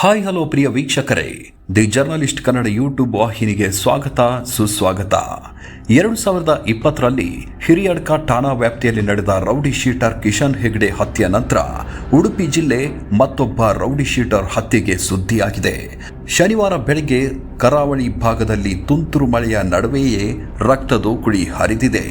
Hi hello ಪ್ರಿಯ ವೀಕ್ಷಕರೇ, the journalist Kannada YouTube ವಾಹಿನಿಗೆ ಸ್ವಾಗತ, ಸುಸ್ವಾಗತ. ಎರಡು ಸಾವಿರದ ಇಪ್ಪತ್ತರಲ್ಲಿ ಹಿರಿಯಡ್ಕ ಠಾಣಾ ವ್ಯಾಪ್ತಿಯಲ್ಲಿ ನಡೆದ ರೌಡಿ ಶೀಟರ್ ಕಿಶನ್ ಹೆಗ್ಡೆ ಹತ್ಯೆ ನಂತರ ಉಡುಪಿ ಜಿಲ್ಲೆ ಮತ್ತೊಬ್ಬ ರೌಡಿ ಶೀಟರ್ ಹತ್ಯೆಗೆ ಸುದ್ದಿಯಾಗಿದೆ. ಶನಿವಾರ ಬೆಳಗ್ಗೆ ಕರಾವಳಿ ಭಾಗದಲ್ಲಿ ತುಂತುರು ಮಳೆಯ ನಡುವೆಯೇ ರಕ್ತದೋಕುಳಿ ಹರಿದಿದೆ.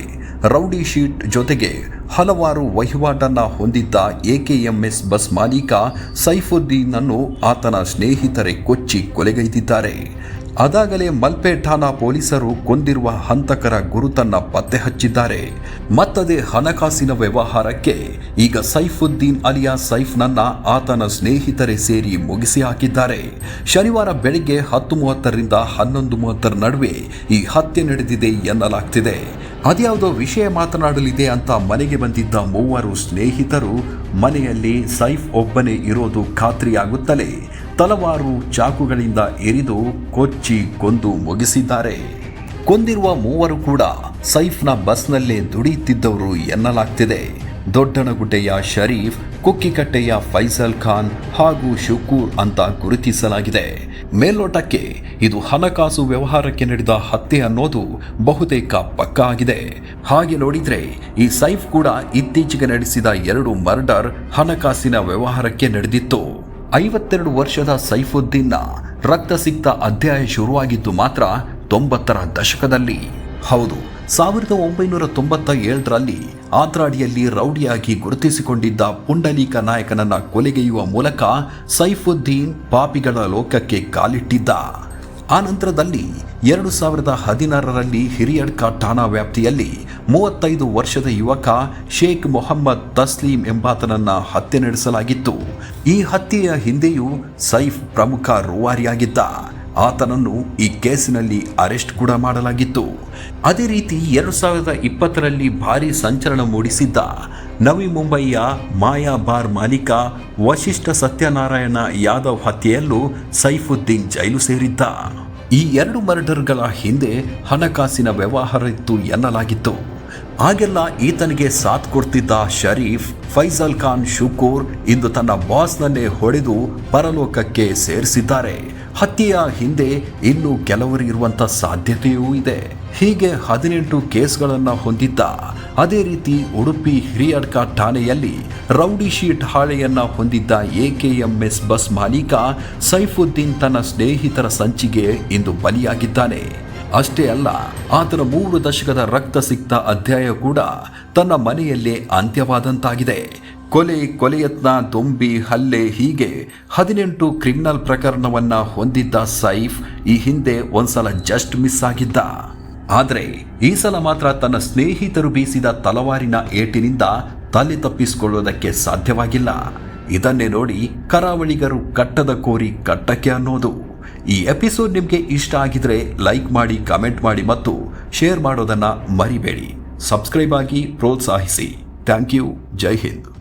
ರೌಡಿ ಶೀಟ್ ಜೊತೆಗೆ ಹಲವಾರು ವಹಿವಾಟನ್ನ ಹೊಂದಿದ್ದ ಎಕೆಎಂಎಸ್ ಬಸ್ ಮಾಲೀಕ ಸೈಫುದ್ದೀನ್ ಅನ್ನು ಆತನ ಸ್ನೇಹಿತರೆ ಕೊಚ್ಚಿ ಕೊಲೆಗೈದಿದ್ದಾರೆ. ಅದಾಗಲೇ ಮಲ್ಪೆ ಠಾಣಾ ಪೊಲೀಸರು ಕೊಂದಿರುವ ಹಂತಕರ ಗುರುತನ್ನ ಪತ್ತೆ ಹಚ್ಚಿದ್ದಾರೆ ಮತ್ತದೇ ಹಣಕಾಸಿನ ವ್ಯವಹಾರಕ್ಕೆ ಈಗ ಸೈಫುದ್ದೀನ್ ಅಲಿಯಾ ಸೈಫ್ನನ್ನ ಆತನ ಸ್ನೇಹಿತರೆ ಸೇರಿ ಮುಗಿಸಿ ಹಾಕಿದ್ದಾರೆ. ಶನಿವಾರ ಬೆಳಿಗ್ಗೆ ಹತ್ತು ಮೂವತ್ತರಿಂದ ಹನ್ನೊಂದು ಮೂವತ್ತರ ನಡುವೆ ಈ ಹತ್ಯೆ ನಡೆದಿದೆ ಎನ್ನಲಾಗ್ತಿದೆ. ಅದ್ಯಾವುದೋ ವಿಷಯ ಮಾತನಾಡಲಿದೆ ಅಂತ ಮನೆಗೆ ಬಂದಿದ್ದ ಮೂವರು ಸ್ನೇಹಿತರು ಮನೆಯಲ್ಲಿ ಸೈಫ್ ಒಬ್ಬನೇ ಇರೋದು ಖಾತ್ರಿಯಾಗುತ್ತಲೇ ತಲವಾರು ಚಾಕುಗಳಿಂದ ಎರಿದು ಕೊಚ್ಚಿ ಕೊಂದು ಮುಗಿಸಿದ್ದಾರೆ. ಕೊಂದಿರುವ ಮೂವರು ಕೂಡ ಸೈಫ್ನ ಬಸ್ನಲ್ಲೇ ದುಡಿಯುತ್ತಿದ್ದವರು ಎನ್ನಲಾಗ್ತಿದೆ. ದೊಡ್ಡನಗುಡ್ಡೆಯ ಶರೀಫ್, ಕುಕ್ಕಿಕಟ್ಟೆಯ ಫೈಸಲ್ ಖಾನ್ ಹಾಗೂ ಶುಕೂರ್ ಅಂತ ಗುರುತಿಸಲಾಗಿದೆ. ಮೇಲ್ನೋಟಕ್ಕೆ ಇದು ಹಣಕಾಸು ವ್ಯವಹಾರಕ್ಕೆ ನಡೆದ ಹತ್ಯೆ ಅನ್ನೋದು ಬಹುತೇಕ ಪಕ್ಕ ಆಗಿದೆ. ಹಾಗೆ ನೋಡಿದ್ರೆ ಈ ಸೈಫ್ ಕೂಡ ಇತ್ತೀಚೆಗೆ ನಡೆಸಿದ ಎರಡು ಮರ್ಡರ್ ಹಣಕಾಸಿನ ವ್ಯವಹಾರಕ್ಕೆ ನಡೆದಿತ್ತು. ಐವತ್ತೆರಡು ವರ್ಷದ ಸೈಫುದ್ದೀನ್ನ ರಕ್ತಸಿಕ್ತ ಅಧ್ಯಾಯ ಶುರುವಾಗಿದ್ದು ಮಾತ್ರ ತೊಂಬತ್ತರ ದಶಕದಲ್ಲಿ. ಹೌದು ಸಾವಿರದ ಒಂಬೈನೂರ ತೊಂಬತ್ತ ಏಳರಲ್ಲಿ ಆದ್ರಾಡಿಯಲ್ಲಿ ರೌಡಿಯಾಗಿ ಗುರುತಿಸಿಕೊಂಡಿದ್ದ ಪುಂಡಲೀಕ ನಾಯಕನನ್ನ ಕೊಲೆಗೆಯುವ ಮೂಲಕ ಸೈಫುದ್ದೀನ್ ಪಾಪಿಗಳ ಲೋಕಕ್ಕೆ ಕಾಲಿಟ್ಟಿದ್ದ. ಆ ನಂತರದಲ್ಲಿ ಎರಡು ಸಾವಿರದ ಹದಿನಾರರಲ್ಲಿ ಹಿರಿಯಡ್ಕ ಠಾಣಾ ವ್ಯಾಪ್ತಿಯಲ್ಲಿ ಮೂವತ್ತೈದು ವರ್ಷದ ಯುವಕ ಶೇಖ್ ಮೊಹಮ್ಮದ್ ತಸ್ಲೀಂ ಎಂಬಾತನನ್ನ ಹತ್ಯೆ ನಡೆಸಲಾಗಿತ್ತು. ಈ ಹತ್ಯೆಯ ಹಿಂದೆಯೂ ಸೈಫ್ ಪ್ರಮುಖ ರೂವಾರಿಯಾಗಿದ್ದ. ಆತನನ್ನು ಈ ಕೇಸಿನಲ್ಲಿ ಅರೆಸ್ಟ್ ಕೂಡ ಮಾಡಲಾಗಿತ್ತು. ಅದೇ ರೀತಿ ಎರಡು ಸಾವಿರದ ಇಪ್ಪತ್ತರಲ್ಲಿ ಭಾರೀ ಸಂಚಲನ ಮೂಡಿಸಿದ್ದ ನವಿ ಮುಂಬಯಿಯ ಮಾಯಾ ಬಾರ್ ಮಾಲೀಕ ವಶಿಷ್ಠ ಸತ್ಯನಾರಾಯಣ ಯಾದವ್ ಹತ್ಯೆಯಲ್ಲೂ ಸೈಫುದ್ದೀನ್ ಜೈಲು ಸೇರಿದ್ದ. ಈ ಎರಡು ಮರ್ಡರ್ಗಳ ಹಿಂದೆ ಹಣಕಾಸಿನ ವ್ಯವಹಾರ ಇತ್ತು ಎನ್ನಲಾಗಿತ್ತು. ಆಗೆಲ್ಲ ಈತನಿಗೆ ಸಾಥ್ ಕೊಡ್ತಿದ್ದ ಶರೀಫ್ ಫೈಜಲ್ ಖಾನ್ ಶುಕೂರ್ ಇಂದು ತನ್ನ ಬಾಸ್ನನ್ನೇ ಹೊಡೆದು ಪರಲೋಕಕ್ಕೆ ಸೇರಿಸಿದ್ದಾರೆ. ಹತ್ಯೆಯ ಹಿಂದೆ ಇನ್ನೂ ಕೆಲವರು ಇರುವಂತ ಸಾಧ್ಯತೆಯೂ ಇದೆ. ಹೀಗೆ ಹದಿನೆಂಟು ಕೇಸ್ಗಳನ್ನು ಹೊಂದಿದ್ದ ಅದೇ ರೀತಿ ಉಡುಪಿ ಹಿರಿಯಡ್ಕ ಠಾಣೆಯಲ್ಲಿ ರೌಡಿ ಶೀಟ್ ಹಾಳೆಯನ್ನ ಹೊಂದಿದ್ದ ಎಕೆಎಂಎಸ್ ಬಸ್ ಮಾಲೀಕ ಸೈಫುದ್ದೀನ್ ತನ್ನ ಸ್ನೇಹಿತರ ಸಂಚಿಗೆ ಇಂದು ಬಲಿಯಾಗಿದ್ದಾನೆ. ಅಷ್ಟೇ ಅಲ್ಲ, ಆತನ ಮೂರು ದಶಕದ ರಕ್ತ ಸಿಕ್ತ ಅಧ್ಯಾಯ ಕೂಡ ತನ್ನ ಮನೆಯಲ್ಲೇ ಅಂತ್ಯವಾದಂತಾಗಿದೆ. ಕೊಲೆ ಕೊಲೆಯತ್ನ ದೊಂಬಿ ಹಲ್ಲೆ ಹೀಗೆ ಹದಿನೆಂಟು ಕ್ರಿಮಿನಲ್ ಪ್ರಕರಣವನ್ನ ಹೊಂದಿದ್ದ ಸೈಫ್ ಈ ಹಿಂದೆ ಒಂದ್ಸಲ ಜಸ್ಟ್ ಮಿಸ್ ಆಗಿದ್ದ. ಆದರೆ ಈ ಸಲ ಮಾತ್ರ ತನ್ನ ಸ್ನೇಹಿತರು ಬೀಸಿದ ತಲವಾರಿನ ಏಟಿನಿಂದ ತಲೆ ತಪ್ಪಿಸಿಕೊಳ್ಳೋದಕ್ಕೆ ಸಾಧ್ಯವಾಗಿಲ್ಲ. ಇದನ್ನೇ ನೋಡಿ ಕರಾವಳಿಗರು ಕಟ್ಟದ ಕೋರಿ ಕಟ್ಟಕ್ಕೆ ಅನ್ನೋದು. ಈ ಎಪಿಸೋಡ್ ನಿಮಗೆ ಇಷ್ಟ ಆಗಿದ್ರೆ ಲೈಕ್ ಮಾಡಿ, ಕಮೆಂಟ್ ಮಾಡಿ ಮತ್ತು ಶೇರ್ ಮಾಡೋದನ್ನ ಮರಿಬೇಡಿ. ಸಬ್ಸ್ಕ್ರೈಬ್ ಆಗಿ ಪ್ರೋತ್ಸಾಹಿಸಿ. Thank you. ಜೈ ಹಿಂದ್.